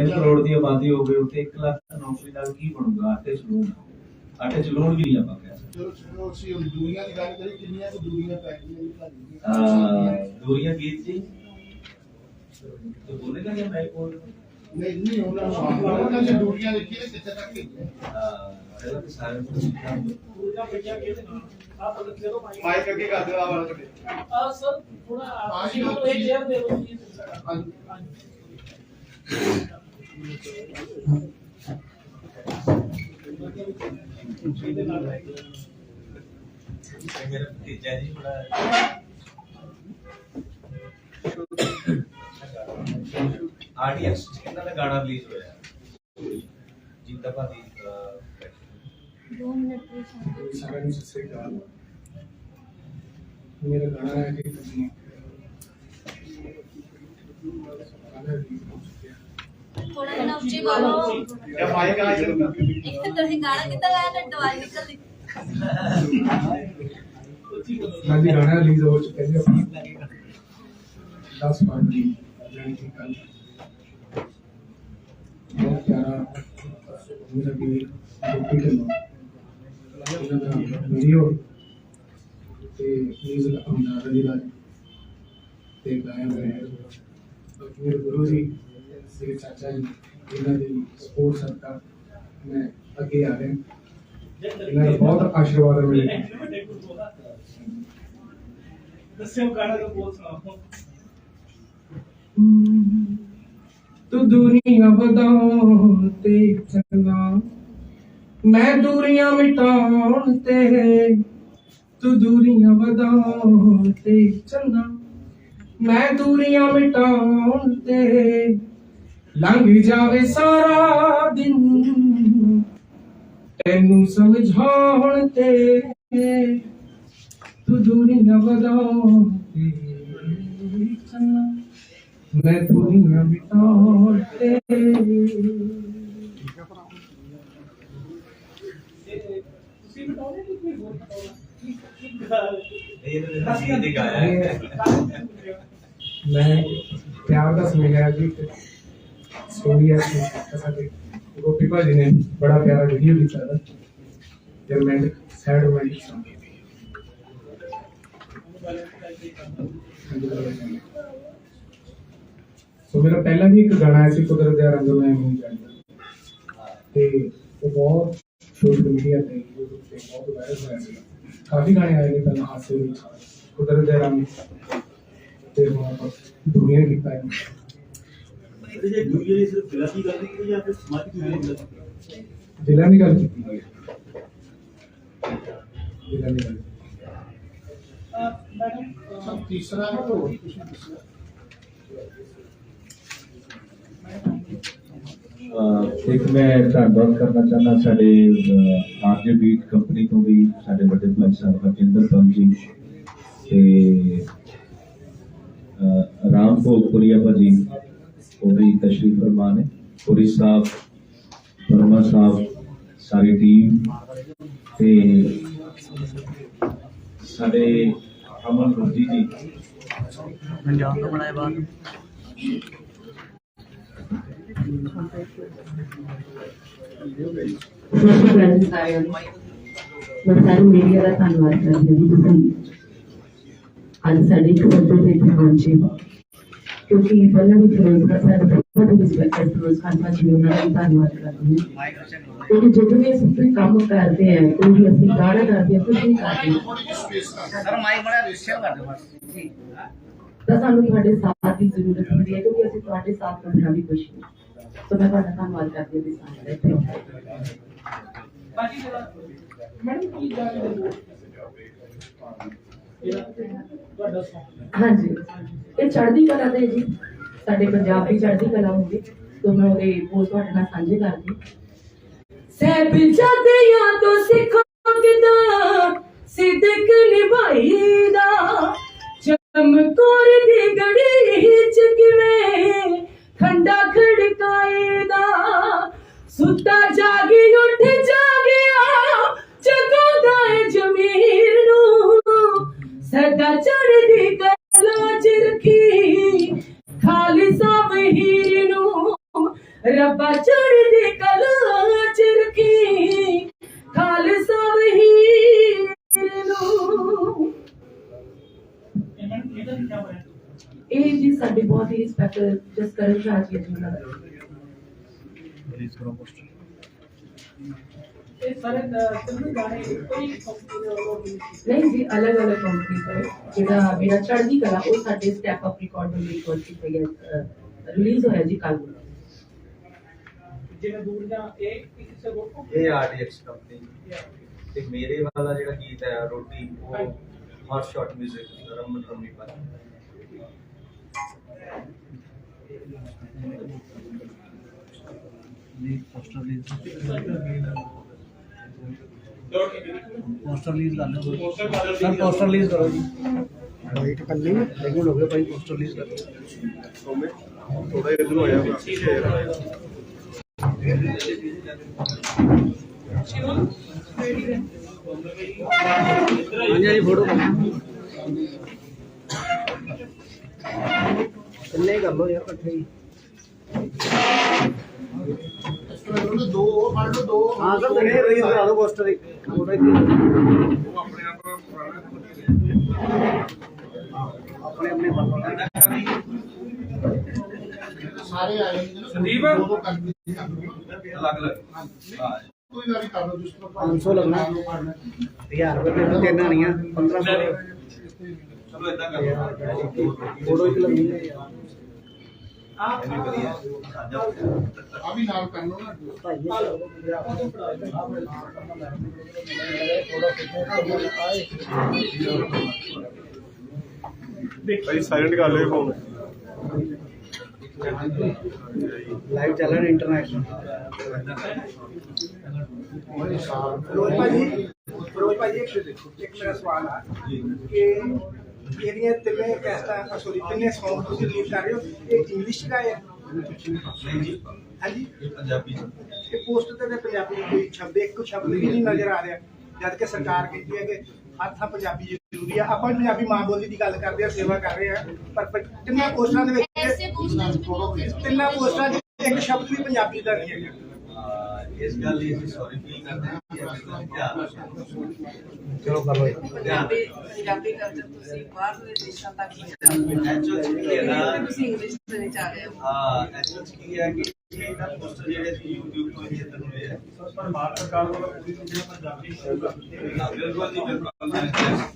3 ਕਰੋੜ ਦੀ ਆਬਾਦੀ ਹੋ ਗਈ ਉੱਥੇ 1 ਲੱਖ ਦੀ ਨੌਕਰੀ ਨਾਲ ਕੀ ਬਣੂਗਾ? ਆਟੇ ਚ ਲੋਨ ਆਟੇ ਚ ਲੋਨ ਵੀ ਨਹੀਂ ਆਪਾਂ ਕਹਿ ਸਕਦੇ। ਚਲੋ ਚਲੋ ਅਸੀਂ ਹੁਣ ਦੂਰੀਆਂ ਦੀ ਗੱਲ ਕਰੀ ਕਿੰਨੀਆਂ ਕੁ ਦੂਰੀਆਂ ਪੈ ਗਈਆਂ ਜੀ ਤੁਹਾਡੀ ਅਹ ਦੂਰੀਆਂ ਗੀਤ ਜੀ? ਤੇ ਬੋਲੇਗਾ ਜਾਂ ਮੈਂ ਬੋਲ ਨਹੀਂ ਨਹੀਂ ਉਹਨਾਂ ਨੂੰ ਉਹਨਾਂ ਦੀ ਦੂਰੀਆਂ ਦੇਖੀਏ ਕਿੱਥੇ ਤੱਕ ਗਈਆਂ। ਅਹ ਪਹਿਲਾਂ ਤਾਂ ਸਾਰੇ ਨੂੰ ਸਿੱਖਾਂ ਮਾਈਕ ਅੱਗੇ ਕਰ ਦਿਓ ਆਵਾਜ਼ ਕੱਢੇ। ਸਰ ਥੋੜਾ ਆਜੀ ਆਜੀ ਇਹ ਚੇਅਰ ਦੇ ਦਿਓ ਜੀ ਹਾਂਜੀ। ਮੇਰਾ ਭਤੀਜਾ ਜੀ ਬੜਾ ਆਰਡੀਐਕਸ ਕਿੰਨਾ ਦਾ ਗਾਣਾ ਰਿਲੀਜ਼ ਹੋਇਆ? ਜਿੰਦਾ ਭਾਦੀ ਦੋ ਮਿੰਟ ਦੀ ਸ਼ਾਂਤੀ ਸਾਰਿਆਂ ਨੂੰ ਸ੍ਰੀ ਅਕਾਲ। ਮੇਰਾ ਗਾਣਾ ਹੈ ਕਿ ਕਦੀ ਥੋੜਾ ਜਿਹਾ ਉੱਚੀ ਬੋਲੋ ਇਹ ਮਾਈਕ ਆ ਜਾਊਗਾ ਇੱਕ ਤਾਂ ਤੁਸੀਂ ਗਾਣਾ ਕਿੱਦਾਂ ਗਾਇਆ ਤੇ ਦਵਾਈ ਨਿਕਲਦੀ। ਮੈਂ ਵੀ ਗਾਣਾ ਰਿਲੀਜ਼ ਹੋ ਚੁੱਕਿਆ ਜੀ ਆਪਣਾ। 10 ਮਾਰਚ ਦੀ ਜਿਹੜੀ ਕਿ ਕੱਲ ਬਹੁਤ ਪਿਆਰਾ ਮੇਰਾ ਵੀ ਗੋਪੀ ਢਿੱਲੋਂ ਉਹਨਾਂ ਦਾ ਵੀਡੀਓ ਤੇ ਮਿਊਜ਼ਿਕ ਅਮਨਾ ਰਜੀ ਰਾਜ ਤੇ ਗਾਇਆ ਹੋਇਆ ਹੈ। ਬਾਕੀ ਮੇਰੇ ਗੁਰੂ ਜੀ ਮੇਰੇ ਚਾਚਾ ਜੀ ਇਹਨਾਂ ਦੀ ਸਪੋਰਟ ਸਦਕਾ ਮੈਂ ਅੱਗੇ ਆ ਰਿਹਾ ਇਹਨਾਂ ਦਾ ਬਹੁਤ ਆਸ਼ੀਰਵਾਦ ਹੈ ਮੇਰੇ ਦੱਸਿਓ ਗਾਣਾ ਦਾ ਬੋਲ ਸੁਣਾਓ ਤੂੰ ਦੁਨੀਆ ਵਧਾਉਣ ਤੇ ਚੰਗਾ ਮੈਂ ਦੂਰੀਆਂ ਮਿਟਾਉਣ ਤੇ ਤੂੰ ਦੂਰੀਆਂ ਵਧਾਉਣ ਤੇ ਚੰਗਾ ਮੈਂ ਦੂਰੀਆਂ ਮਿਟਾਉਣ ਤੇ ਲੰਘ ਜਾਵੇ ਸਾਰਾ ਦਿਨ ਤੈਨੂੰ ਸਮਝਾਉਣ ਤੇ ਤੂੰ ਦੂਰੀਆਂ ਵਧਾਉਣ ਤੇ ਚੰਗਾ ਮੈਂ ਦੁਨੀਆ ਮਿਟਾਉਣ ਤੇ ਤੁਸੀਂ ਬਤਾਓਗੇ ਕਿ ਕੋਈ ਹੋਰ ਬਤਾਓਗਾ ਕੀ ਕੀ ਗੱਲ ਇਹ ਤਾਂ ਅਸੀਂ ਇਹਦੇ ਗਾਇਆ ਹੈ ਮੈਂ ਪਿਆਰ ਦਾ ਸੁਨੇਹਾ ਜੀ ਸਟੋਰੀ ਹੈ ਕਿ ਸਾਡੇ ਗੋਪੀ ਭਾਜੀ ਨੇ ਬੜਾ ਪਿਆਰਾ ਵੀਡੀਓ ਕੀਤਾ ਹੈ ਤੇ ਮੈਂ ਸੈਡ ਵਾਲੀ ਸੋ ਮੇਰਾ ਪਹਿਲਾਂ ਵੀ ਇੱਕ ਗਾਣਾ ਆਇਆ ਸੀ ਕੁਦਰਤ ਦੇ ਰੰਗ ਮੈਂ ਨਹੀਂ ਜਾਣਦਾ ਤੇ ਉਹ ਬਹੁਤ ਸੋਸ਼ਲ ਮੀਡੀਆ ਤੇ YouTube ਤੇ ਬਹੁਤ ਵਾਇਰਲ ਹੋਇਆ ਸੀ ਕਾਫੀ ਗਾਣੇ ਆਏ ਨੇ ਪਹਿਲਾਂ ਹਾਸੇ ਵਿੱਚ ਕੁਦਰਤ ਦੇ ਰੰਗ ਤੇ ਹੁਣ ਆਪਾਂ ਦੁਨੀਆ ਕੀਤਾ ਹੈ ਜੇ ਦੁਨੀਆ ਦੀ ਸਿਰਫ ਫਿਲਮ ਦੀ ਗੱਲ ਕੀਤੀ ਜਾਂ ਫਿਰ ਸਮਾਜਿਕ ਦੁਨੀਆ ਦੀ ਗੱਲ ਕੀਤੀ ਜ਼ਿਲ੍ਹਾ ਦੀ ਗੱਲ ਕੀਤੀ ਹੈ ਜ਼ਿਲ੍ਹਾ ਦੀ ਗੱਲ ਮੈਡਮ ਤੀਸਰਾ ਹੋਰ ਕੁਝ ਦੱਸੋ ਅਹ ਇੱਕ ਮੈਂ ਧੰਨਵਾਦ ਕਰਨਾ ਚਾਹੁੰਦਾ ਸਾਡੇ ਆਰਜੇ ਬੀਟ ਕੰਪਨੀ ਤੋਂ ਵੀ ਸਾਡੇ ਵੱਡੇ ਭਾਈ ਸਾਹਿਬ ਹਰਜਿੰਦਰ ਪੰਗ ਜੀ ਤੇ ਅਹ ਰਾਮ ਭੋਗਪੁਰੀਆ ਭਾਜੀ ਉਹ ਵੀ ਤਸ਼ਰੀਫ ਫਰਮਾ ਨੇ ਪੁਰੀ ਸਾਹਿਬ ਵਰਮਾ ਸਾਹਿਬ ਸਾਰੀ ਟੀਮ ਤੇ ਸਾਡੇ ਅਮਨ ਗੁਰਜੀ ਜੀ ਪੰਜਾਬ ਤੋਂ ਬਣਾਏ ਬਾਅਦ ਸਤਿ ਸ਼੍ਰੀ ਅਕਾਲ ਜੀ ਸਾਰਿਆਂ ਨੂੰ ਮੈਂ ਸਾਰੀ ਮੀਡੀਆ ਦਾ ਧੰਨਵਾਦ ਕਰਦੀ ਹਾਂ ਜੀ ਤੁਸੀਂ ਅੱਜ ਸਾਡੇ ਇੱਕ ਵੱਡੇ ਤੇ ਇੱਥੇ ਪਹੁੰਚੇ ਕਿਉਂਕਿ ਪਹਿਲਾਂ ਵੀ ਫਿਰੋਜ਼ਪੁਰ ਸਾਹਿਬ ਦੇ ਬਹੁਤ ਰਿਸਪੈਕਟਡ ਫਿਰੋਜ਼ ਖਾਨ ਭਾਜੀ ਨੂੰ ਉਹਨਾਂ ਦਾ ਵੀ ਧੰਨਵਾਦ ਕਰਦੀ ਹਾਂ ਕਿਉਂਕਿ ਜਦੋਂ ਵੀ ਅਸੀਂ ਕੋਈ ਕੰਮ ਕਰਦੇ ਹਾਂ ਕੋਈ ਵੀ ਅਸੀਂ ਗਾਣਾ ਕਰਦੇ ਹਾਂ ਕੁਝ ਵੀ ਕਰਦੇ ਹਾਂ ਸਰ ਮਾਈਕ ਬੜਾ ਸ਼ੇਅਰ ਕਰ ਦਿਓ ਬਸ ਜੀ ਤਾਂ ਸਾਨੂੰ ਤੁਹਾਡੇ ਸਾਥ ਦੀ ਜ਼ਰੂਰਤ ਹੁੰਦੀ ਹੈ ਕਿਉਂਕਿ ਅਸੀਂ ਤੁਹਾਡੇ ਸਾਥ ਤੋਂ ਬਿਨਾਂ ਵੀ ਕੁਝ ਨਹੀਂ ਸੋ ਮੈਂ ਤੁਹਾਡਾ ਧੰਨਵਾਦ ਕਰਦੀ ਹਾਂ ਵੀ ਸਾਰੇ ਇੱਥੇ ਆਏ। ਬਾਜੀ ਜਰਾ ਮੈਡਮ ਕੀ ਗੱਲ ਹੈ ਜਿਹੜਾ ਤੁਹਾਡਾ ਸੌਂਗ ਹਾਂਜੀ ਇਹ ਚੜ੍ਹਦੀ ਕਲਾ ਦੇ ਜੀ। ਸਾਡੇ ਪੰਜਾਬ ਦੀ ਚੜ੍ਹਦੀ ਕਲਾ ਹੁੰਦੀ। ਤੋਂ ਮੈਂ ਉਹਦੇ ਬੋਲ ਤੁਹਾਡੇ ਨਾਲ ਸਾਂਝੇ ਕਰਦੀ। ਸਹਿਬਜ਼ਾਦਿਆਂ ਤੋਂ ਸਿੱਖੋ ਕਿਦਾਂ ਸਿੱਦਕ ਨਿਭਾਈਦਾ ਚਮਕੌਰ ਦੀ ਗੜੀ ਚ ਕਿਵੇਂ ਖੰਡਾ ਖੜਕਾਏਦਾ। ਸੁੱਤਾ ਜਾਗੀ ਉੱਠ ये सारे फिल्म गाने कोई कंपनी और ਨਹੀਂ ਜੀ ਅਲੱਗ ਅਲੱਗ ਕੰਪਨੀ ਪਰ ਜਿਹੜਾ ਮੇਰਾ ਚੜ੍ਹਦੀ ਕਲਾ ਉਹ ਸਾਡੇ ਸਟੈਪ ਅਪ ਰਿਕਾਰਡ ਦੇ ਵਿੱਚ ਪਹੁੰਚੀ ਪਈ ਹੈ ਰਿਲੀਜ਼ ਹੋਇਆ ਜੀ ਕੱਲ ਜਿਵੇਂ ਦੂਰ ਜਾਂ ਇਹ ਕਿਸੇ ਸੇ ਰੋਕੋ ਇਹ ਆਰਡੀਐਕਸ ਕੰਪਨੀ ਤੇ ਮੇਰੇ ਵਾਲਾ ਜਿਹੜਾ ਗੀਤ ਹੈ ਰੋਟੀ ਉਹ ਹਰ ਸ਼ਾਟ 뮤직 ਰਮਨ ਰਮੀ ਪਰ पोस्टर लीज पोस्टर लीज डालने सर पोस्टर लीज करो जी भाई तो कल नहीं लेकिन भाई पोस्टर लीज करो थोड़ा इधर हो जाएगा हाँ जी फ़ोटो कर लो यार कट्ठे ही हज़ार रुपये तीन आनी पंद्रह सौ फ़ोटो लगनी है। ਆ ਵੀ ਨਾਲ ਕਰ ਲਓ ਨਾ ਭਾਈ ਸਾਇਲੈਂਟ ਕਰ ਲਿਓ ਫੋਨ ਲਾਈਵ ਚੱਲ ਰਿਹਾ ਇੰਟਰਨੈਸ਼ਨਲ ਫਿਰੋਜ਼ ਭਾਜੀ ਫਿਰੋਜ਼ ਭਾਜੀ ਇੱਕ ਇੱਕ ਮੇਰਾ ਸਵਾਲ ਆ ਕਿ ਜਿਹੜੀਆਂ ਤਿੰਨੇ ਕੈਸਟਾਂ ਸੋਰੀ ਤਿੰਨੇ Song ਤੁਸੀਂ ਰਿਲੀਜ਼ ਕਰ ਰਹੇ ਹੋ? ਇਹ ਇੰਗਲਿਸ਼ ਦਾ ਹੈ? ਹਾਂਜੀ। ਇਹ ਪੰਜਾਬੀ ਇਹ ਪੋਸਟ ਤੇ ਤਾਂ ਪੰਜਾਬੀ ਦੀ ਕੋਈ ਸ਼ਬਦ ਇੱਕ ਸ਼ਬਦ ਵੀ ਨਹੀਂ ਨਜ਼ਰ ਆ ਰਿਹਾ। ਜਦ ਕਿ ਸਰਕਾਰ ਕਹਿੰਦੀ ਹੈ ਕਿ ਹਰ ਥਾਂ ਪੰਜਾਬੀ ਜ਼ਰੂਰੀ ਆ। ਆਪਾਂ ਪੰਜਾਬੀ ਮਾਂ ਬੋਲੀ ਦੀ ਗੱਲ ਕਰਦੇ ਆ ਸੇਵਾ ਕਰ ਰਹੇ ਆ। ਪਰ ਤਿੰਨਾਂ ਪੋਸਟਾਂ ਦੇ ਵਿੱਚ ਤਿੰਨਾਂ ਪੋਸਟਾਂ 'ਚ ਇੱਕ ਸ਼ਬਦ ਵੀ ਪੰਜਾਬੀ ਦਾ ਨਹੀਂ ਹੈਗਾ। ਇਸ ਗੱਲ ਲਈ ਅਸੀਂ ਸੌਰੀ ਫੀਲ ਕਰਦੇ ਹਾਂ ਕਿ ਅਸੀਂ ਧਿਆਨ ਚਲੋ ਕਰ ਲਓ ਪੰਜਾਬੀ ਪੰਜਾਬੀ ਕਲਚਰ ਤੁਸੀਂ ਬਾਹਰਲੇ ਦੇਸ਼ਾਂ ਤੱਕ ਹੀ ਐਕਚੁਅਲ ਕੀ ਹੈ ਨਾ? ਤੁਸੀਂ ਇੰਗਲਿਸ਼ ਦੇ ਵਿੱਚ ਆ ਰਹੇ ਹੋ। ਹਾਂ ਐਕਚੁਅਲ ਕੀ ਹੈ ਕਿ ਇਹਨਾਂ ਪੋਸਟਰ ਜਿਹੜੇ ਸੀ YouTube ਤੋਂ ਹੀ ਇੱਧਰ ਨੂੰ ਲਿਆ ਸਰ ਪਰ ਭਾਰਤ ਸਰਕਾਰ ਵੱਲੋਂ ਪੂਰੀ ਤਰ੍ਹਾਂ ਪੰਜਾਬੀ ਸ਼ਬਦ ਬਿਲਕੁਲ ਨਹੀਂ ਬਿਲਕੁਲ।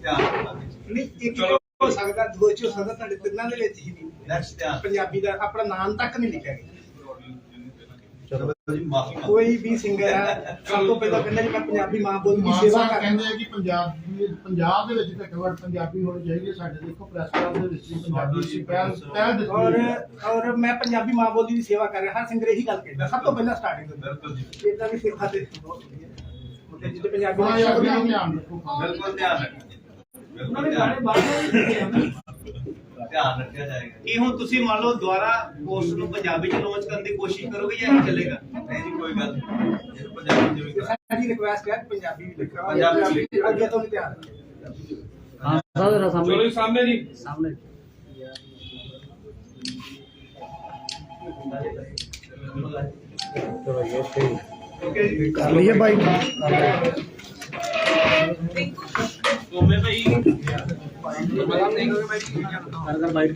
ਧਿਆਨ ਨਹੀਂ ਇੱਕ ਹੋ ਸਕਦਾ ਦੋ ਚੋ ਸਕਦਾ ਤੁਹਾਡੇ ਤਿੰਨਾਂ ਦੇ ਵਿੱਚ ਹੀ ਨਹੀਂ। ਪੰਜਾਬੀ ਦਾ ਆਪਣਾ ਨਾਮ ਤੱਕ ਨਹੀਂ ਲਿਖਿਆ ਗਿਆ। ਕੋਈ ਵੀ ਸਿੰਗਰ ਹੈ ਸਭ ਤੋਂ ਪਹਿਲਾਂ ਕਹਿੰਦਾ ਜੀ ਮੈਂ ਪੰਜਾਬੀ ਮਾਂ ਬੋਲੀ ਦੀ ਸੇਵਾ ਕਰ ਕਹਿੰਦੇ ਆ ਕਿ ਪੰਜਾਬ ਪੰਜਾਬ ਦੇ ਵਿੱਚ ਘੱਟੋ ਪੰਜਾਬੀ ਹੋਣੀ ਚਾਹੀਦੀ ਹੈ ਸਾਡੇ ਦੇਖੋ ਪ੍ਰੈਸ ਕਲੱਬ ਦੇ ਵਿੱਚ ਪੰਜਾਬੀ ਸੀ ਪਹਿਲ ਪਹਿਲ ਦਿੱਤੀ ਔਰ ਔਰ ਮੈਂ ਪੰਜਾਬੀ ਮਾਂ ਬੋਲੀ ਦੀ ਸੇਵਾ ਕਰ ਰਿਹਾ ਹਰ ਸਿੰਗਰ ਇਹੀ ਗੱਲ ਕਹਿੰਦਾ ਸਭ ਤੋਂ ਪਹਿਲਾਂ ਸਟਾਰਟਿੰਗ ਤੋਂ ਬਿਲਕੁਲ ਜੀ ਇਦਾਂ ਦੀ ਸੇਵਾ ਤੇ ਬਹੁਤ ਵਧੀਆ ਉੱਥੇ ਜਿੱਤੇ ਪੰਜਾਬੀ ਬਿਲਕੁਲ ਧਿਆਨ ਰੱਖੋ ਬਿਲਕੁਲ ਧਿਆਨ ਰੱਖੋ ਉਹਨਾਂ ਨੇ ਗਾਣੇ ਬਾਅਦ ਵਿੱਚ ਦਿੱਤੇ ਧਿਆਨ ਰੱਖਿਆ ਜਾਏਗਾ। ਕੀ ਹੁਣ ਤੁਸੀਂ ਮੰਨ ਲਓ ਦੁਬਾਰਾ ਪੋਸਟ ਨੂੰ ਪੰਜਾਬੀ ਚ ਲਾਂਚ ਕਰਨ ਦੀ ਕੋਸ਼ਿਸ਼ ਕਰੋਗੇ ਜਾਂ ਇਹ ਚੱਲੇਗਾ? ਨਹੀਂ ਜੀ ਕੋਈ ਗੱਲ ਨਹੀਂ। ਜੇ ਪੰਜਾਬੀ ਜਿਵੇਂ ਕਰ ਸਾਡੀ ਰਿਕੁਐਸਟ ਹੈ ਪੰਜਾਬੀ ਵੀ ਲਿਖੋ ਪੰਜਾਬੀ ਵਿੱਚ ਅੱਗੇ ਤੋਂ ਧਿਆਨ ਹਾਂ। ਸਾਹਮਣੇ। ਚਲੋ ਸਾਹਮਣੇ ਜੀ। ਸਾਹਮਣੇ। ਚਲੋ ਇਹ ਸਹੀ ਓਕੇ ਕਰ ਲਈਏ ਬਾਈ। ਅਗਰ ਬਾਈਟ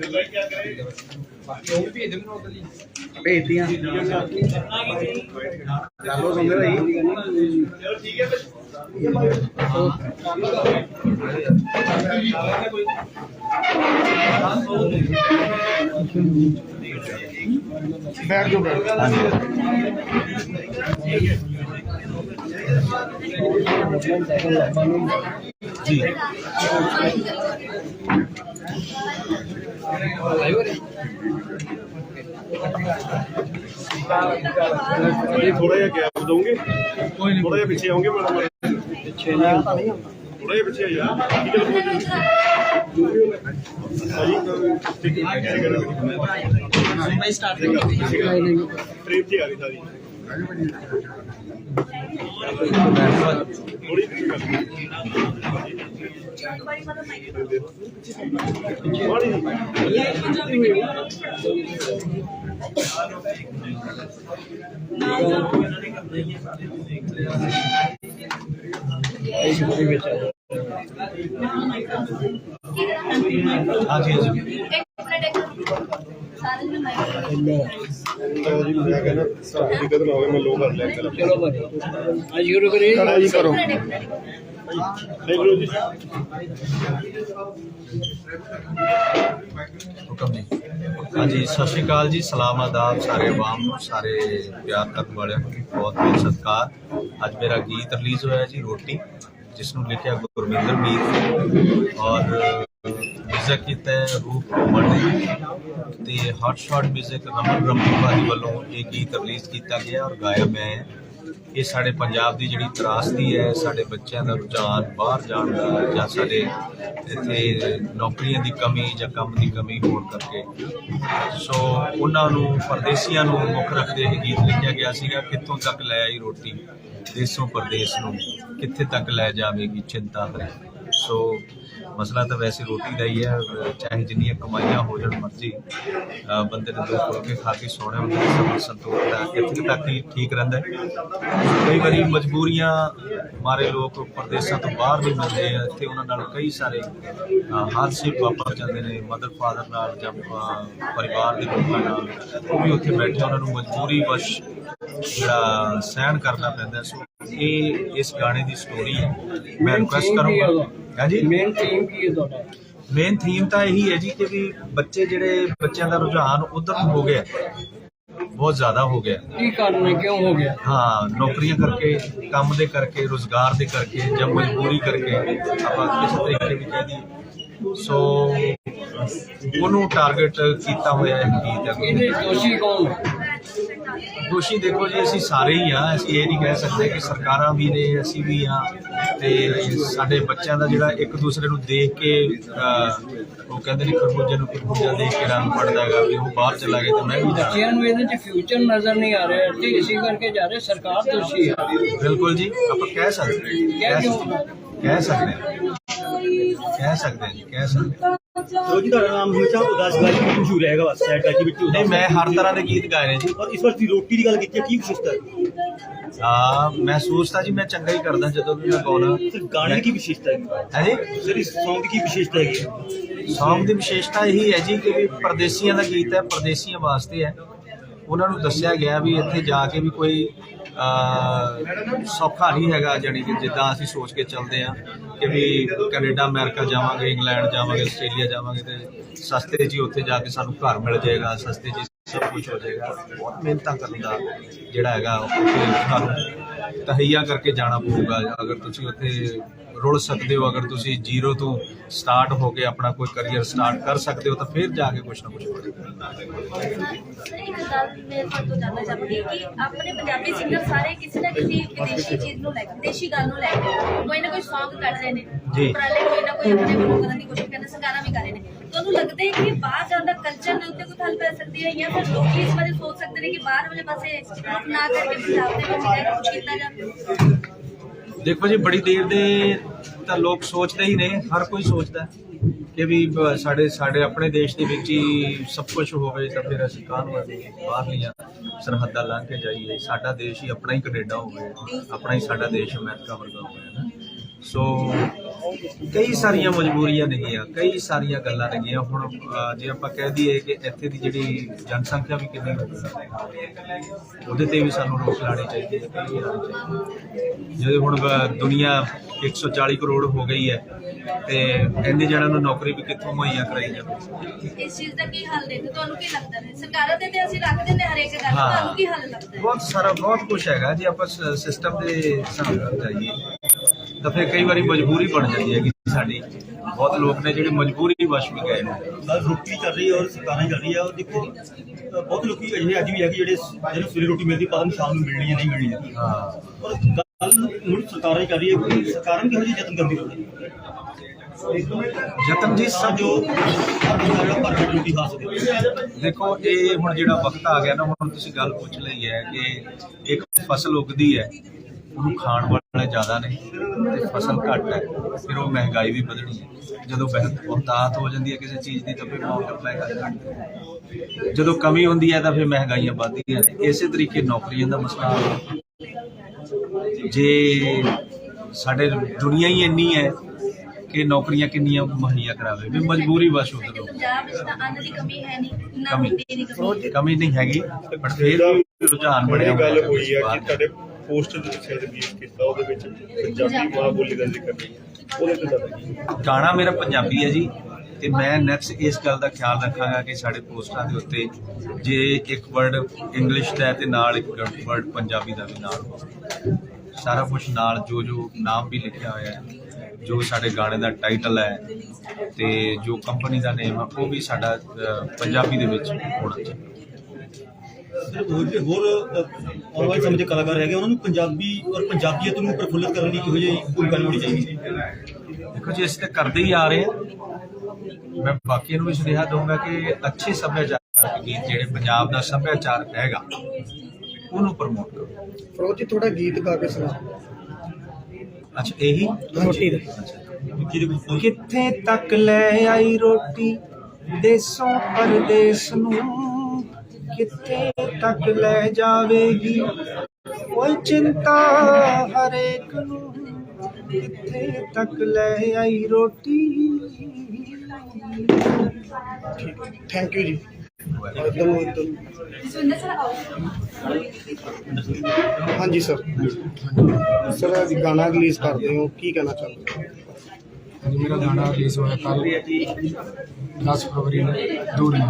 ਭੇਜਦੀਆਂ ਚਲੋ ਸੰਦੇ ਭਾਈ ਬੈਠ? ਜਾਓ ਬੈਠ ਇਹ ਥੋੜਾ ਜਿਹਾ ਗੈਪ ਦੋਗੇ ਥੋੜਾ ਜਿਹਾ ਪਿੱਛੇ ਆਉਂਗੇ ਮੈਡਮ ਪਿੱਛੇ ਨਹੀਂ ਥੋੜਾ ਜਿਹਾ ਪਿੱਛੇ ਆ ਯਾਰ ਠੀਕ ਹੈ ਭਾਜੀ ਮੈਂ ਸਟਾਰਟ ਟ੍ਰੇਨ ਤੇ ਆ ਗਈ ਸਾਰੀ ਥੋੜੀ ਪਿੱਛੇ ਕਰ ਮਾੜੀ ਜਿਹੀ। ਹਾਂਜੀ ਹਾਂਜੀ ਇੱਕ ਮਿੰਟ ਇੱਕ ਮਿੰਟ। ਸਾਰੇ ਨੂੰ ਮਾਈਕ ਜੀ ਮੈਂ ਕਹਿੰਦਾ ਸਾਡੀ ਦਿੱਕਤ ਨਾ ਹੋਵੇ ਮੈਂ ਲੋ ਕਰ ਲਿਆ ਕਰਾਂ ਚਲੋ ਭਾਜੀ ਅੱਜ ਸ਼ੁਰੂ ਕਰੀਏ। ਜੀ ਕਰੋ। ਇੱਕ ਮਿੰਟ, ਇੱਕ ਮਿੰਟ। ਦੇਖ ਲਓ ਜੀ। ਹੁਕਮ ਜੀ। ਹਾਂਜੀ ਸਤਿ ਸ਼੍ਰੀ ਅਕਾਲ ਜੀ। ਸਲਾਮ ਆਦਾਬ ਸਾਰੇ ਆਵਾਮ ਨੂੰ ਸਾਰੇ ਪਿਆਰ ਕਰਨ ਵਾਲਿਆਂ ਨੂੰ ਬਹੁਤ ਬਹੁਤ ਸਤਿਕਾਰ। ਅੱਜ ਮੇਰਾ ਗੀਤ ਰਿਲੀਜ਼ ਹੋਇਆ ਜੀ ਰੋਟੀ ਜਿਸ ਨੂੰ ਲਿਖਿਆ ਗੁਰਮਿੰਦਰ ਮੀਰ ਔਰ ਮਿਊਜ਼ਿਕ ਕੀਤਾ ਹੈ, ਰੂਪ ਕੋਮਲ ਨੇ ਤੇ hot shot music Raman Rampali ਦੀ ਵੱਲੋਂ ਇਹ ਗੀਤ ਰਿਲੀਜ਼ ਕੀਤਾ ਗਿਆ ਔਰ ਗਾਇਆ ਮੈਂ ਇਹ ਸਾਡੇ ਪੰਜਾਬ ਦੀ ਜਿਹੜੀ ਤਰਾਸਦੀ ਹੈ, ਸਾਡੇ ਬੱਚਿਆਂ ਦਾ ਰੁਝਾਨ ਬਾਹਰ ਜਾਣ ਦਾ ਜਾਂ ਸਾਡੇ ਇੱਥੇ ਨੌਕਰੀਆਂ ਦੀ ਕਮੀ ਜਾਂ ਕੰਮ ਦੀ ਕਮੀ ਹੋਣ ਕਰਕੇ। ਸੋ ਉਹਨਾਂ ਨੂੰ, ਪਰਦੇਸੀਆਂ ਨੂੰ ਮੁੱਖ ਰੱਖਦੇ ਇਹ ਗੀਤ ਲਿਖਿਆ ਗਿਆ ਸੀਗਾ, ਕਿੱਥੋਂ ਤੱਕ ਲੈ ਆਈ ਰੋਟੀ? ਦੇਸੋਂ ਪਰਦੇਸ ਨੂੰ, ਕਿੱਥੇ ਤੱਕ ਲੈ ਜਾਵੇਗੀ ਚਿੰਤਾ ਹੈ ਸੋ ਮਸਲਾ ਤਾਂ ਵੈਸੇ ਰੋਟੀ ਦਾ ਹੀ ਹੈ, ਚਾਹੇ ਜਿੰਨੀਆਂ ਕਮਾਈਆਂ ਹੋ ਜਾਣ ਮਰਜ਼ੀ, ਅਹ ਬੰਦੇ ਨੇ ਦੋ ਫੁਲਕੇ ਖਾ ਕੇ ਸੋਹਣੇ ਹੁੰਦੇ ਨੇ ਸਭ ਸੰਤੋਖ ਦਾ ਇੱਥੇ ਤੱਕ ਹੀ ਠੀਕ ਰਹਿੰਦਾ ਕਈ ਵਾਰੀ ਮਜਬੂਰੀਆਂ ਮਾਰੇ ਲੋਕ ਪਰਦੇਸਾਂ ਤੋਂ ਬਾਹਰ ਵੀ ਮਿਲਦੇ ਆ, ਇੱਥੇ ਉਹਨਾਂ ਨਾਲ ਕਈ ਸਾਰੇ ਹਾਦਸੇ ਵਾਪਰ ਜਾਂਦੇ ਨੇ, ਮਦਰ ਫਾਦਰ ਨਾਲ ਜਾਂ ਪਰਿਵਾਰ ਦੇ ਲੋਕਾਂ ਨਾਲ, ਉਹ ਵੀ ਉੱਥੇ ਬੈਠੇ ਉਹਨਾਂ ਨੂੰ ਮਜਬੂਰੀ ਵਸ਼ ਜਿਹੜਾ ਸਹਿਣ ਕਰਨਾ ਪੈਂਦਾ ਸੋ ਇਹ ਇਸ ਗਾਣੇ ਦੀ ਸਟੋਰੀ ਹੈ। ਮੈਂ ਰਿਕੁਐਸਟ ਕਰੂੰਗਾ ਹਾਂਜੀ? ਮੇਨ ਟੀਮ ਕੀ ਹੈ ਤੁਹਾਡਾ? ਮੇਨ ਥੀਮ ਤਾਂ ਇਹੀ ਹੈ ਜੀ ਕਿ ਵੀ ਬੱਚੇ ਜਿਹੜੇ ਬੱਚਿਆਂ ਦਾ ਰੁਝਾਨ ਉਧਰ ਨੂੰ ਹੋ ਗਿਆ। ਬਹੁਤ ਜ਼ਿਆਦਾ ਹੋ ਗਿਆ। ਕੀ ਕਾਰਨ ਹੈ? ਕਿਉਂ ਹੋ ਗਿਆ? ਹਾਂ ਨੌਕਰੀਆਂ ਕਰਕੇ ਕੰਮ ਦੇ ਕਰਕੇ ਰੋਜ਼ਗਾਰ ਦੇ ਕਰਕੇ ਜਾਂ ਮਜਬੂਰੀ ਕਰਕੇ ਆਪਾਂ ਕਿਸੇ ਤਰੀਕੇ ਵੀ ਕਹਿ ਦਈਏ ਸੋ ਉਹਨੂੰ ਟਾਰਗੇਟ ਕੀਤਾ ਹੋਇਆ ਇੱਕ ਗੀਤ ਹੈ ਇਹਦੇ ਦੋਸ਼ੀ ਕੌਣ ਹੈ? ਦੋਸ਼ੀ ਦੇਖੋ ਜੀ ਅਸੀਂ ਸਾਰੇ ਹੀ ਆ ਅਸੀਂ ਇਹ ਨਹੀਂ ਕਹਿ ਸਕਦੇ ਕਿ ਸਰਕਾਰਾਂ ਵੀ ਨੇ ਅਸੀਂ ਵੀ ਆ ਤੇ ਸਾਡੇ ਬੱਚਿਆਂ ਦਾ ਜਿਹੜਾ ਇੱਕ ਦੂਸਰੇ ਨੂੰ ਦੇਖ ਕੇ ਉਹ ਕਹਿੰਦੇ ਨੇ ਖਰਬੂਜੇ ਨੂੰ ਖਰਬੂਜਾ ਦੇਖ ਕੇ ਰੰਗ ਪੜਦਾ ਹੈਗਾ ਵੀ ਉਹ ਬਾਹਰ ਚਲਾ ਗਿਆ ਤੇ ਮੈਂ ਵੀ ਬੱਚਿਆਂ ਨੂੰ ਇਹਦੇ 'ਚ ਫਿਊਚਰ ਨਜ਼ਰ ਨਹੀਂ ਆ ਰਿਹਾ ਤੇ ਇਸੇ ਕਰਕੇ ਜਾ ਰਹੇ ਸਰਕਾਰ ਦੋਸ਼ੀ ਹੈ ਬਿਲਕੁਲ ਜੀ ਆਪਾਂ ਕਹਿ ਸਕਦੇ ਹਾਂ। ਕਹਿ ਸਕਦੇ ਹਾਂ। ਕਹਿ ਸਕਦੇ ਹਾਂ ਜੀ ਕਹਿ ਸਕਦੇ ਹਾਂ। ਰੋਜੀ ਤੁਹਾਡਾ ਨਾਮ ਹਮੇਸ਼ਾ ਉਦਾਸ ਗਾਇਕ ਮਸ਼ਹੂਰ ਰਹੇਗਾ ਸੈਡ ਗਾਇਕ ਵਿੱਚ ਨਹੀਂ ਮੈਂ ਹਰ ਤਰ੍ਹਾਂ ਦੇ ਗੀਤ ਗਾਏ ਨੇ ਜੀ ਔਰ ਇਸ ਵਾਰ ਤੁਸੀਂ ਰੋਟੀ ਦੀ ਗੱਲ ਕੀਤੀ ਹੈ ਕੀ ਵਿਸ਼ੇਸ਼ਤਾ ਹੈ ਆ ਮਹਿਸੂਸ ਤਾਂ ਜੀ ਮੈਂ ਚੰਗਾ ਹੀ ਕਰਦਾ ਜਦੋਂ ਵੀ ਮੈਂ ਗਾਉਣਾ। ਸਰ ਗਾਣੇ ਦੀ ਵਿਸ਼ੇਸ਼ਤਾ ਹੈ ਹੈ ਜੀ? ਸਰ ਇਸ Song ਦੀ ਕੀ ਵਿਸ਼ੇਸ਼ਤਾ ਹੈਗੀ? ਸੌਂਗ ਦੀ ਵਿਸ਼ੇਸ਼ਤਾ ਇਹੀ ਹੈ ਜੀ ਕਿ ਵੀ ਪਰਦੇਸੀਆਂ ਦਾ ਗੀਤ ਹੈ ਪਰਦੇਸੀਆਂ ਵਾਸਤੇ ਹੈ। ਉਹਨਾਂ ਨੂੰ ਦੱਸਿਆ ਗਿਆ ਵੀ ਇੱਥੇ ਜਾ ਕੇ ਵੀ ਕੋਈ ਸੌਖਾ ਨਹੀਂ ਹੈਗਾ ਜਾਣੀ ਕਿ ਜਿੱਦਾਂ ਅਸੀਂ ਸੋਚ ਕੇ ਚੱਲਦੇ ਆ ਕਿ ਵੀ ਕੈਨੇਡਾ ਅਮਰੀਕਾ ਜਾਵਾਂਗੇ ਇੰਗਲੈਂਡ ਜਾਵਾਂਗੇ ਆਸਟ੍ਰੇਲੀਆ ਜਾਵਾਂਗੇ ਤੇ ਸਸਤੇ ਹੀ ਉੱਥੇ ਜਾ ਕੇ ਸਾਨੂੰ ਘਰ ਮਿਲ ਜਾਏਗਾ ਸਸਤੇ ਹੀ ਸਭ ਕੁਝ ਹੋ ਜਾਏਗਾ। ਬਹੁਤ ਮਿਹਨਤਾਂ ਕਰਨ ਦਾ ਜਿਹੜਾ ਹੈਗਾ ਤੁਹਾਨੂੰ ਤਹਈਆ ਕਰਕੇ ਜਾਣਾ ਪਊਗਾ। ਅਗਰ ਤੁਸੀਂ ਉੱਥੇ ਰੁੜ ਸਕਦੇ ਹੋ ਅਗਰ ਤੁਸੀਂ ਜ਼ੀਰੋ ਤੋਂ ਸਟਾਰਟ ਹੋ ਕੇ ਆਪਣਾ ਕੋਈ ਕੈਰੀਅਰ ਸਟਾਰਟ ਕਰ ਸਕਦੇ ਹੋ ਤਾਂ ਫਿਰ ਜਾ ਕੇ ਕੁਝ ਨਾ ਕੁਝ ਆਪਣੇ ਪੰਜਾਬੀ ਸਿੰਗਰ ਸਾਰੇ ਕਿਸੇ ਨਾ ਕਿਸੇ ਵਿਦੇਸ਼ੀ ਚੀਜ਼ ਨੂੰ ਲੈ ਕੇ ਵਿਦੇਸ਼ੀ ਗੱਲ ਨੂੰ ਲੈ ਕੇ ਕੋਈ ਨਾ ਕੋਈ Song ਕੱਢ ਰਹੇ ਨੇ। ਉਪਰਾਲੇ ਕੋਈ ਨਾ ਕੋਈ ਆਪਣੇ ਕਰਨ ਦੀ ਕੋਸ਼ਿਸ਼ ਕਰਦੇ ਸਰਕਾਰਾਂ ਵੀ ਕਰ ਰਹੇ ਨੇ। ਤੁਹਾਨੂੰ ਲੱਗਦਾ ਹੈ ਕਿ ਬਾਹਰ ਜਾਣ ਦਾ ਕਲਚਰ ਦੇ ਉੱਤੇ ਕੋਈ ਹੱਲ ਪੈ ਸਕਦੀ ਹੈ ਜਾਂ ਫਿਰ ਲੋਕ ਇਸ ਬਾਰੇ ਸੋਚ ਸਕਦੇ ਨੇ ਕਿ ਬਾਹਰ ਵਾਲੇ ਪਾਸੇ ਰੁਕ ਨਾ ਕਰਕੇ ਪੰਜਾਬ ਦੇ ਵਿੱਚ ਇਹ ਕੁਝ ਕੀਤਾ ਜਾਵੇ? ਦੇਖੋ ਜੀ, ਬੜੀ ਦੇਰ ਦੇ ਤਾਂ ਲੋਕ ਸੋਚਦੇ ਹੀ ਨੇ, ਹਰ ਕੋਈ ਸੋਚਦਾ ਕਿ ਵੀ ਸਾਡੇ ਸਾਡੇ ਆਪਣੇ ਦੇਸ਼ ਦੇ ਵਿੱਚ ਹੀ ਸਭ ਕੁਝ ਹੋਵੇ ਤਾਂ ਫਿਰ ਅਸੀਂ ਕਾਹਨੂੰ ਬਾਹਰਲੀਆਂ ਸਰਹੱਦਾਂ ਲੰਘ ਕੇ ਜਾਈਏ। ਸਾਡਾ ਦੇਸ਼ ਹੀ ਆਪਣਾ ਹੀ ਕੈਨੇਡਾ ਹੋਵੇ, ਆਪਣਾ ਹੀ ਸਾਡਾ ਦੇਸ਼ ਅਮਰੀਕਾ ਵਰਗਾ ਹੋਵੇ ਨਾ? ਸੋ ਕਈ ਸਾਰੀਆਂ ਮਜਬੂਰੀਆਂ ਨੇਗੀਆਂ ਕਈ ਸਾਰੀਆਂ ਗੱਲਾਂ ਨੇਗੀਆਂ। ਹੁਣ ਜੇ ਆਪਾਂ ਕਹਿ ਦਈਏ ਕਿ ਇੱਥੇ ਦੀ ਜਿਹੜੀ ਜਨਸੰਖਿਆ ਵੀ ਕਿੰਨੀ ਉਹਦੇ ਤੇ ਵੀ ਸਾਨੂੰ ਰੋਕ ਲਾਣੀ ਚਾਹੀਦੀ ਹੈ ਜਦੋਂ ਹੁਣ ਦੁਨੀਆ 140 ਕਰੋੜ ਹੋ ਗਈ ਹੈ ਤੇ ਇੰਨੇ ਜਣਾਂ ਨੂੰ ਨੌਕਰੀ ਵੀ ਕਿੱਥੋਂ ਮੁਹੱਈਆ ਕਰਾਈ ਜਾਵੇ? ਇਸ ਚੀਜ਼ ਦਾ ਕੀ ਹੱਲ ਦੇਖੋ ਤੁਹਾਨੂੰ ਕੀ ਲੱਗਦਾ ਹੈ ਸਰਕਾਰਾਂ ਦੇ ਤੇ ਅਸੀਂ ਰੱਖਦੇ ਨੇ ਹਰੇਕ ਗੱਲ। ਤੁਹਾਨੂੰ ਕੀ ਹੱਲ ਲੱਗਦਾ? ਹੈ ਬਹੁਤ ਸਾਰਾ ਬਹੁਤ ਕੁਝ ਹੈਗਾ। ਜੇ ਆਪਾਂ ਸਿਸਟਮ ਦੇ ਹਿਸਾਬ ਨਾਲ ਜਾਈਏ ਤਾਂ ਫਿਰ ਕਈ ਵਾਰੀ ਮਜਬੂਰੀ ਬਣ ਜਾਂਦੀ ਹੈ ਕਿ ਸਾਡੀ। ਬਹੁਤ ਲੋਕ ਨੇ ਜਿਹੜੇ ਮਜਬੂਰੀ ਵਸ਼ ਵੀ ਗਏ ਨੇ। ਰੋਟੀ ਚੱਲ ਰਹੀ ਹੈ ਔਰ ਸਰਕਾਰਾਂ ਚੱਲ ਰਹੀ ਹੈ ਔਰ ਦੇਖੋ ਬਹੁਤ ਲੋਕੀ ਅਜਿਹੇ ਅੱਜ ਵੀ ਹੈ ਕਿ ਜਿਹੜੇ ਜਿਹਨੂੰ ਸਵੇਰੇ ਰੋਟੀ ਮਿਲਦੀ ਪਤਾ ਨਹੀਂ ਸ਼ਾਮ ਨੂੰ ਮਿਲਣੀ ਹੈ ਨਹੀਂ ਮਿਲਣੀ। ਹੈ। ਹਾਂ ਔਰ ਗੱਲ ਹੁਣ ਸਰਕਾਰਾਂ ਹੀ ਕਰ ਰਹੀ ਹੈ ਕਿ ਸਰਕਾਰਾਂ ਕਿਹੋ ਜਿਹੇ ਯਤਨ ਕਰਦੀ ਰਹੀ ਯਤਨ ਜੀ ਸਭ ਜੋ ਰੋਟੀ ਖਾ ਸਕੇ। ਦੇਖੋ ਇਹ ਹੁਣ ਜਿਹੜਾ ਵਕਤ ਆ ਗਿਆ ਨਾ ਹੁਣ ਤੁਸੀਂ ਗੱਲ ਪੁੱਛ ਲਈ ਹੈ ਕਿ ਇੱਕ ਫਸਲ ਉਗਦੀ ਹੈ। ਉਹਨੂੰ ਖਾਣ ਵਾਲੇ ਜ਼ਿਆਦਾ ਨੇ ਤੇ ਫਸਲ ਘੱਟ ਹੈ ਫਿਰ ਉਹ ਮਹਿੰਗਾਈ ਵੀ ਵਧਣੀ ਹੈ। ਜਦੋਂ ਬਹੁਤਾਤ ਹੋ ਜਾਂਦੀ ਹੈ ਕਿਸੇ ਚੀਜ਼ ਦੀ ਤਾਂ ਫਿਰ ਘੱਟਦੀ ਹੈ। ਜਦੋਂ ਕਮੀ ਹੁੰਦੀ ਹੈ ਤਾਂ ਫਿਰ ਮਹਿੰਗਾਈਆਂ ਵੱਧਦੀਆਂ ਨੇ। ਇਸੇ ਤਰੀਕੇ ਨੌਕਰੀਆਂ ਦਾ ਮਸਲਾ ਹੈ ਜੇ ਸਾਡੇ ਦੁਨੀਆ ਹੀ ਇੰਨੀ ਹੈ ਕਿ ਨੌਕਰੀਆਂ ਕਿੰਨੀਆਂ ਮੁਹੱਈਆ ਕਰਾਵੇ ਵੀ ਮਜਬੂਰੀ ਵਸ਼ ਲੋਕ। ਪੰਜਾਬ ਵਿੱਚ ਤਾਂ ਅੰਨ ਦੀ ਕਮੀ ਹੈ ਨਹੀਂ ਨਾ ਕਮੀ। ਨਹੀਂ ਕਮੀ। ਕਮੀ ਨਹੀਂ ਹੈਗੀ ਬਟ ਫਿਰ ਰੁਝਾਨ ਬਣਿਆ ਗੱਲ ਹੋਈ ਹੈ ਕਿ ਤੁਹਾਡੇ ਪੋਸਟ ਦੇ ਵਿੱਚ ਰਿਲੀਜ਼ ਕੀਤਾ ਉਹਦੇ ਵਿੱਚ ਪੰਜਾਬੀ ਮਾਂ ਬੋਲੀ ਦਾ ਜ਼ਿਕਰ ਨਹੀਂ ਉਹਦੇ ਤੇ ਦੱਸੋ ਗਾਣਾ ਮੇਰਾ ਪੰਜਾਬੀ ਹੈ ਜੀ, ਤੇ ਮੈਂ ਨੈਕਸਟ ਇਸ ਗੱਲ ਦਾ ਖਿਆਲ ਰੱਖਾਂਗਾ ਕਿ ਸਾਡੇ ਪੋਸਟਰਾਂ ਦੇ ਉੱਤੇ ਜੇ ਇੱਕ ਵਰਡ ਇੰਗਲਿਸ਼ ਦਾ ਹੈ ਤੇ ਨਾਲ ਇੱਕ ਵਰਡ ਪੰਜਾਬੀ ਦਾ ਵੀ ਨਾਲ ਹੋਵੇ। ਸਾਰਾ ਕੁਝ ਨਾਲ ਜੋ ਜੋ ਨਾਮ ਵੀ ਲਿਖਿਆ ਹੋਇਆ ਹੈ, ਜੋ ਸਾਡੇ ਗਾਣੇ ਦਾ ਟਾਈਟਲ ਹੈ, ਤੇ ਜੋ ਕੰਪਨੀ ਦਾ ਨੇਮ ਹੈ, ਉਹ ਵੀ ਸਾਡਾ ਪੰਜਾਬੀ ਦੇ ਵਿੱਚ ਹੋਣਾ ਚਾਹੀਦਾ। ਹੋਰ ਵੀ ਹੋਰ ਅ, ਆਉਣ ਵਾਲੇ ਸਮੇਂ ਦੇ ਕਲਾਕਾਰ ਹੈਗੇ ਉਹਨਾਂ ਨੂੰ ਪੰਜਾਬੀ ਔਰ ਪੰਜਾਬੀਅਤ ਨੂੰ ਪ੍ਰਫੁੱਲਿਤ ਕਰਨ ਲਈ ਕਿਹੋ ਜਿਹੀ ਭੂਮਿਕਾ ਨਿਭਾਉਣੀ ਚਾਹੀਦੀ ਹੈ ਦੇਖੋ ਜੀ ਅਸੀਂ ਤਾਂ ਕਰਦੇ ਹੀ ਆ ਰਹੇ ਹਾਂ। ਮੈਂ ਬਾਕੀਆਂ ਨੂੰ ਵੀ ਸੁਨੇਹਾ ਦਊਂਗਾ ਕਿ ਅੱਛੇ ਸੱਭਿਆਚਾਰਕ ਗੀਤ ਜਿਹੜੇ ਪੰਜਾਬ ਦਾ ਸੱਭਿਆਚਾਰ ਹੈਗਾ ਉਹਨੂੰ ਪ੍ਰਮੋਟ ਕਰੋ। ਫਰੋਜ ਜੀ ਥੋੜਾ ਗੀਤ ਗਾ ਕੇ ਸੁਣਾ ਅੱਛਾ ਇਹੀ? ਰੋਟੀ ਦਾ। ਕਿੱਥੇ ਤੱਕ ਲੈ ਆਈ ਰੋਟੀ? ਦੇਸੋਂ ਪਰਦੇਸ ਨੂੰ। ਕਿੱਥੇ ਤੱਕ ਲੈ ਜਾਵੇਗੀ ਕੋਈ ਚਿੰਤਾ ਹਰੇਕ ਨੂੰ ਕਿੱਥੇ ਤੱਕ ਲੈ ਆਈ ਰੋਟੀ ਥੈਂਕ ਯੂ ਜੀ ਇੱਕਦਮ ਇੱਕਦਮ ਜਸਵਿੰਦਰ ਸਰ ਆਓ ਹਾਂਜੀ ਸਰ ਸਰ ਅੱਜ ਗਾਣਾ ਰਿਲੀਜ਼ ਕਰਦੇ ਹੋ ਕੀ ਕਹਿਣਾ ਚਾਹੁੰਦੇ ਹੋ ਅੱਜ ਮੇਰਾ ਗਾਣਾ ਰਿਲੀਜ਼ ਹੋਇਆ ਕੱਲ 10 ਫਰਵਰੀ ਨੂੰ ਦੂਰੀ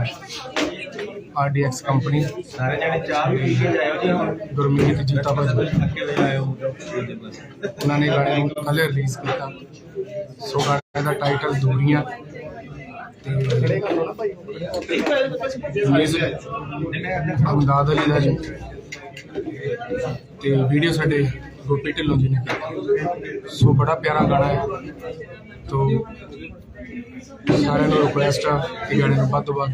ਆਰਡੀਐਕਸ ਕੰਪਨੀ। ਸਾਰੇ ਜਣੇ ਚਾਹ ਵੀ ਪੀ ਕੇ ਜਾਇਓ ਜੀ ਹੁਣ ਗੁਰਮੀਤ ਜੀਤਾ ਭਾਜੀ। ਥੱਕੇ ਹੋਏ ਉਹਨਾਂ ਨੇ ਗਾਣੇ ਨੂੰ ਕੱਲ੍ਹ ਰਿਲੀਜ਼ ਕੀਤਾ। ਸੋ ਗਾਣੇ ਦਾ ਟਾਈਟਲ ਦੂਰੀਆਂ। ਅਮਦਾਦ ਅਲੀ ਦਾ ਜੀ। ਤੇ ਵੀਡੀਓ ਸਾਡੇ ਗੋਪੀ ਢਿੱਲੋਂ ਜੀ ਨੇ ਕੀਤੀ। ਸੋ ਬੜਾ ਪਿਆਰਾ ਗਾਣਾ ਹੈ। ਤੋ ਸਾਰਿਆਂ ਨੂੰ ਰਿਕੁਐਸਟ ਆ ਕਿ ਗਾਣੇ ਨੂੰ ਵੱਧ ਤੋਂ ਵੱਧ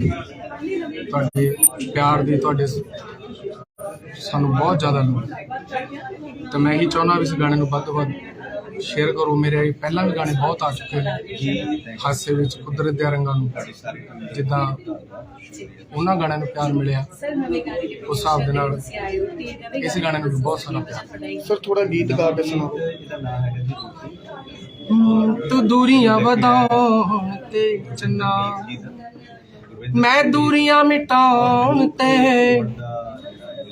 ਤੁਹਾਡੇ ਪਿਆਰ ਦੀ ਤੁਹਾਡੇ ਸਾਨੂੰ ਬਹੁਤ ਜ਼ਿਆਦਾ ਲੋੜ। ਤੇ ਮੈਂ ਹੀ ਚਾਹੁੰਦਾ ਵੀ ਇਸ ਗਾਣੇ ਨੂੰ ਵੱਧ ਤੋਂ ਵੱਧ ਸ਼ੇਅਰ ਕਰੋ। ਮੇਰੇ ਪਹਿਲਾਂ ਵੀ ਗਾਣੇ ਬਹੁਤ ਆ ਚੁੱਕੇ ਨੇ ਹਾਸੇ ਵਿੱਚ ਕੁਦਰਤ ਦੇ ਰੰਗਾਂ ਨੂੰ। ਜਿੱਦਾਂ ਉਹਨਾਂ ਗਾਣਿਆਂ ਨੂੰ ਪਿਆਰ ਮਿਲਿਆ ਉਸ ਹਿਸਾਬ ਦੇ ਨਾਲ ਇਸ ਗਾਣੇ ਨੂੰ ਬਹੁਤ ਸਾਰਾ ਪਿਆਰ। ਸਰ ਥੋੜਾ ਗੀਤ ਗਾ ਕੇ ਸੁਣਾਓ ਤੂੰ ਦੂਰੀਆਂ ਵਧਾਉਣ ਤੇ ਚੰਨਾ ਮੈਂ ਦੂਰੀਆਂ ਮਿਟਾਉਣ ਤੇ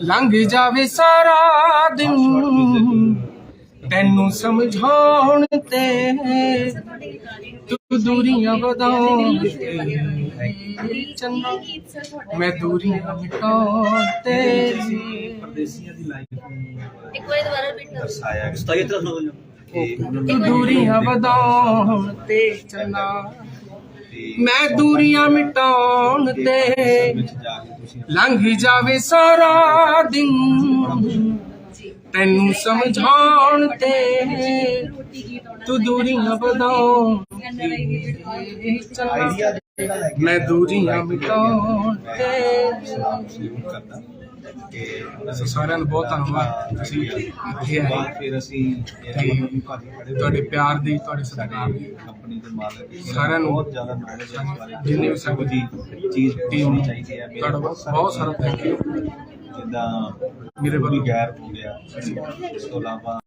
ਲੰਘ ਜਾਵੇ ਸਾਰਾ ਦਿਨ। ਤੈਨੂੰ ਸਮਝਾਉਣ ਤੇ ਤੂੰ ਦੂਰੀਆਂ ਵਧਾਉਣ ਤੇ ਚੰਨਾ ਮੈਂ ਦੂਰੀਆਂ ਮਿਟਾਉਣ ਤੇ ਪਰਦੇਸੀਆਂ ਦੀ ਲਾਈਫ ਨੂੰ ਇੱਕ ਵਾਰੀ ਦੁਬਾਰਾ ਰਿਪੀਟ ਕਰੋ। ਗਿਆ ਸਤਾਈ ਤਰ੍ਹਾਂ ਉਹਨਾਂ ਤੂੰ ਦੂਰੀਆਂ ਵਧਾਉਣ ਤੇ ਚੰਨਾ ਮੈਂ ਦੂਰੀਆਂ ਮਿਟਾਉਣ ਤੇ ਲੰਘ ਜਾਵੇ ਸਾਰਾ ਦਿਨ। ਤੈਨੂੰ ਸਮਝਾਉਣ ਤੇ ਤੂੰ ਦੂਰੀਆਂ ਚੰਨਾ ਮੈਂ ਦੂਰੀਆਂ ਮਿਟਾਉਣ ਤੇ ਸੋ ਸਾਰਿਆਂ ਨੂੰ ਬਹੁਤ ਧੰਨਵਾਦ। ਤੁਸੀਂ ਇੱਥੇ ਆਏ। ਫਿਰ ਅਸੀਂ ਤੁਹਾਡੇ ਪਿਆਰ ਦੀ ਤੁਹਾਡੇ ਸਤਿਕਾਰ ਦੀ। ਕੰਪਨੀ ਦੇ ਮਾਲਕ ਸਾਰਿਆਂ ਨੂੰ ਬਹੁਤ ਜ਼ਿਆਦਾ ਨੌਲੇਜ ਹੈ ਇਸ ਬਾਰੇ ਜਿੰਨੀ ਵੀ ਸਭ ਦੀ ਚੀਜ਼ ਟੀਮ ਹੋਣੀ ਚਾਹੀਦੀ ਹੈ। ਤੁਹਾਡਾ ਬਹੁਤ ਸਾਰਾ ਥੈਂਕ ਯੂ ਜਿੱਦਾਂ ਮੇਰੇ ਵੱਲੋਂ। ਗੈਰ ਹੋ ਗਿਆ ਇਸ ਤੋਂ ਇਲਾਵਾ